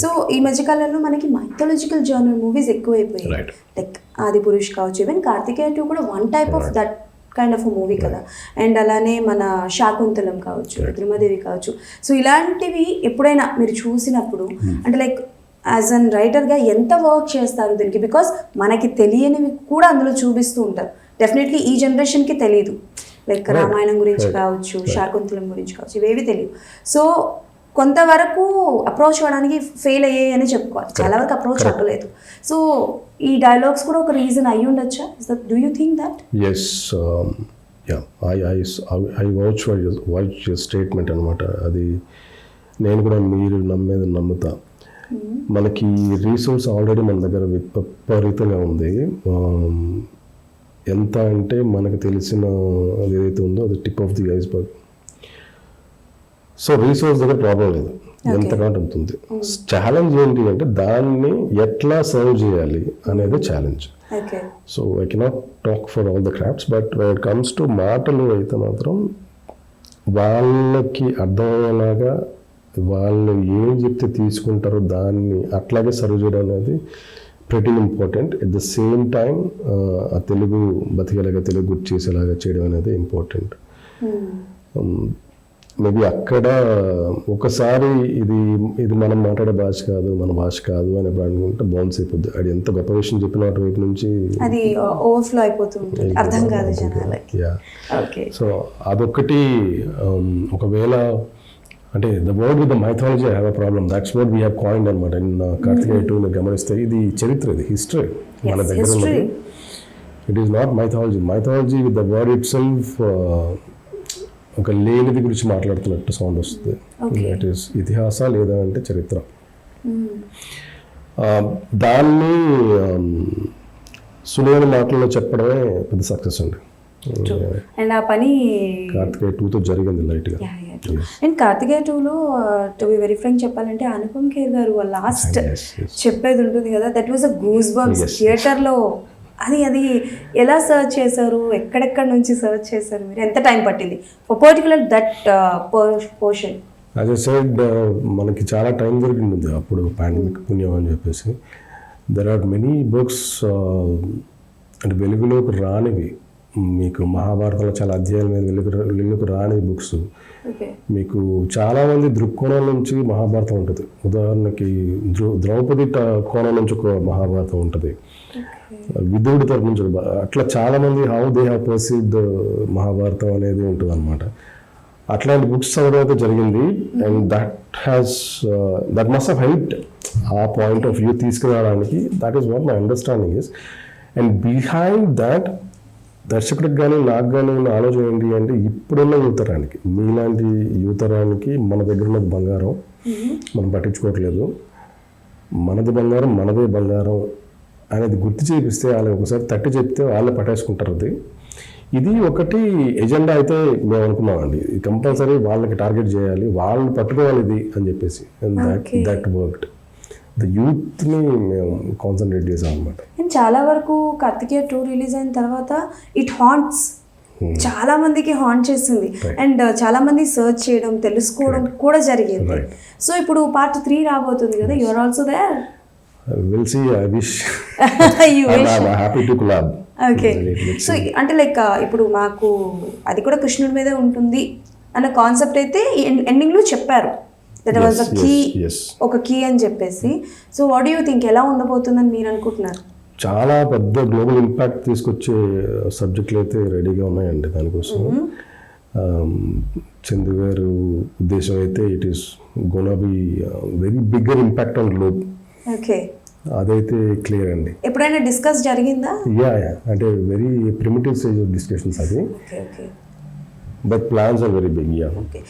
So ఈ మధ్యకాలంలో మనకి మైథాలజికల్ జర్నల్ మూవీస్ ఎక్కువైపోయాయి. లైక్ ఆది పురుష్ కావచ్చు ఈవెన్ కార్తికేయ టూ కూడా one type of that kind of movie కదా. అండ్ అలానే మన శాకుంతలం కావచ్చు రుద్రమదేవి కావచ్చు. సో ఇలాంటివి ఎప్పుడైనా మీరు చూసినప్పుడు అంటే లైక్ యాజ్ అన్ రైటర్గా ఎంత వర్క్ చేస్తారు దీనికి? బికాస్ మనకి తెలియనివి కూడా అందులో చూపిస్తూ ఉంటారు. డెఫినెట్లీ ఈ జనరేషన్కి తెలియదు లైక్ రామాయణం గురించి కావచ్చు శాకుంతలం గురించి కావచ్చు ఇవేవి తెలియదు సో కొంతవరకు అప్రోచ్ అవ్వడానికి ఫెయిల్ అయ్యాయి అని చెప్పుకోవాలి. చాలా వరకు అప్రోచ్ అవ్వలేదు. సో ఈ డైలాగ్స్ కూడా ఒక రీజన్ అయ్యి ఉండొచ్చా? Do you think that as I I I watch watch statement అనమాట అది నేను కూడా మీరు నమ్మేది నమ్ముతా. మనకి రీసోర్స్ ఆల్రెడీ మన దగ్గర విపరీతంగా ఉంది. Um, ఎంత అంటే మనకు తెలిసిన ఏదైతే ఉందో అది tip of the iceberg so resource దగ్గర ప్రాబ్లం లేదు. ఎంత కాంటే ఉంటుంది? ఛాలెంజ్ ఏంటి అంటే దాన్ని ఎట్లా సర్వ్ చేయాలి అనేది challenge so I cannot talk for all the crafts but it comes to మాటలు అయితే మాత్రం వాళ్ళకి అర్థమయ్యేలాగా వాళ్ళు ఏం చెప్తే తీసుకుంటారో దాన్ని అట్లాగే సర్వ్ చేయడం అనేది pretty important at the same time ఆ తెలుగు బతికేలాగా తెలుగు గుర్తు చేసేలాగా చేయడం అనేది ఇంపార్టెంట్ మేబీ అక్కడ ఒకసారి ఇది ఇది మనం మాట్లాడే భాష కాదు మన భాష కాదు అని ఎప్పుడు అనుకుంటే బౌన్స్ అయిపోద్ది అది ఎంత గొప్ప విషయం చెప్పిన వాటి వైపు నుంచి అది ఓవర్ఫ్లో అయిపోతూ ఉంటుంది అర్థం కాదు జనాలకి. యా. ఓకే. సో అదొకటి um, ఒకవేళ అంటే the word with the mythology have a problem that's word we have coin అనమాట నిన్న కార్తికేయ టూ మీరు గమనిస్తే ఇది చరిత్ర ఇది హిస్టరీ మన దగ్గర ఉన్నది. It is not mythology mythology with the word itself ఒక లేనిది గురించి మాట్లాడుతున్నట్టు సౌండ్ వస్తుంది. ఇట్ ఈస్ ఇతిహాస లేదా అంటే చరిత్ర. ఆ, దాన్ని సులువైన మాటల్లో చెప్పడమే పెద్ద సక్సెస్ అండి. అండ్ ఆ పని కార్తికేయ టూతో జరిగింది లైట్గా అండ్ కార్తికేయ టూలో టు బి వెరీ ఫ్రెంక్ చెప్పాలంటే అనుపమ్ ఖేర్ గారు లాస్ట్ yes. చెప్పేది ఉంటుంది కదా that was a goose bumps Yes. థియేటర్లో అది అది ఎలా సర్చ్ చేశారు? ఎక్కడెక్కడ నుంచి సర్చ్ చేశారు? మీరు ఎంత టైం పట్టింది? For particular that portion as a side మనకి చాలా టైం దొరికింది అప్పుడు పాండమిక్ పుణ్యం అని చెప్పేసి. దెర్ ఆర్ మెనీ బుక్స్ అంటే వెలుగులోకి రానివి. మీకు మహాభారతంలో చాలా అధ్యాయాల మీద వెలుగు వెలుగులోకి రాని బుక్స్ మీకు చాలామంది దృక్కోణం నుంచి మహాభారతం ఉంటుంది. ఉదాహరణకి ద్రౌ ద్రౌపది కోణం నుంచి ఒక మహాభారతం ఉంటుంది. విదురుడి తరపు నుంచి అట్లా చాలామంది how they have perceived Mahabharatam అనేది ఉంటుంది అనమాట అట్లాంటి బుక్స్ చదవడం అయితే జరిగింది. And that has that must have helped ఆ పాయింట్ ఆఫ్ వ్యూ తీసుకురావడానికి. That is what my understanding is and behind that దర్శకుడికి కానీ నాకు కానీ ఉన్న ఆలోచన ఏంటి అంటే ఇప్పుడున్న యువతరానికి మీలాంటి యువతరానికి మన దగ్గర ఉన్నది బంగారం. మనం పట్టించుకోవట్లేదు. మనది బంగారం మనదే బంగారం. అనేది గుర్తు చేపిస్తే వాళ్ళకి ఒకసారి తట్టి చెప్తే వాళ్ళే పట్టేసుకుంటారు అది. ఇది ఒకటి ఎజెండా అయితే మేము అనుకున్నామండి. కంపల్సరీ వాళ్ళకి టార్గెట్ చేయాలి వాళ్ళు పట్టుకోవాలి ఇది అని చెప్పేసి. దట్. దట్ వర్క్డ్ ద యూత్ని మేము కాన్సన్ట్రేట్ చేసాం అనమాట చాలా వరకు కార్తికేయ టూ రిలీజ్ అయిన తర్వాత ఇట్ హాంట్స్ చాలా మందికి హాంట్ చేసింది. అండ్ చాలా మంది సర్చ్ చేయడం తెలుసుకోవడం కూడా జరిగింది. సో ఇప్పుడు పార్ట్ త్రీ రాబోతుంది కదా your also there will see I wish you happy to collab okay so అంటే లైక్ ఇప్పుడు మాకు అది కూడా కృష్ణుడి మీదే ఉంటుంది అన్న కాన్సెప్ట్ అయితే ఎండింగ్లో చెప్పారు. That was a key. ఒక కీ అని చెప్పేసి. సో వాట్ యూ థింక్ ఎలా ఉండబోతుందని మీరు అనుకుంటున్నారు? చాలా పెద్ద గ్లోబల్ ఇంపాక్ట్ తీసుకొచ్చే సబ్జెక్టులు అయితే రెడీగా ఉన్నాయండి దానికోసం. ఆమ్, చందు గారు ఉద్దేశం అయితే it is gonna be very bigger impact on globe okay. అదైతే క్లియర్ అండి. ఎప్పుడైనా డిస్కస్ జరిగిందా? Yeah yeah. అంటే very primitive stage of discussions అది. But plans are very big yeah. Okay.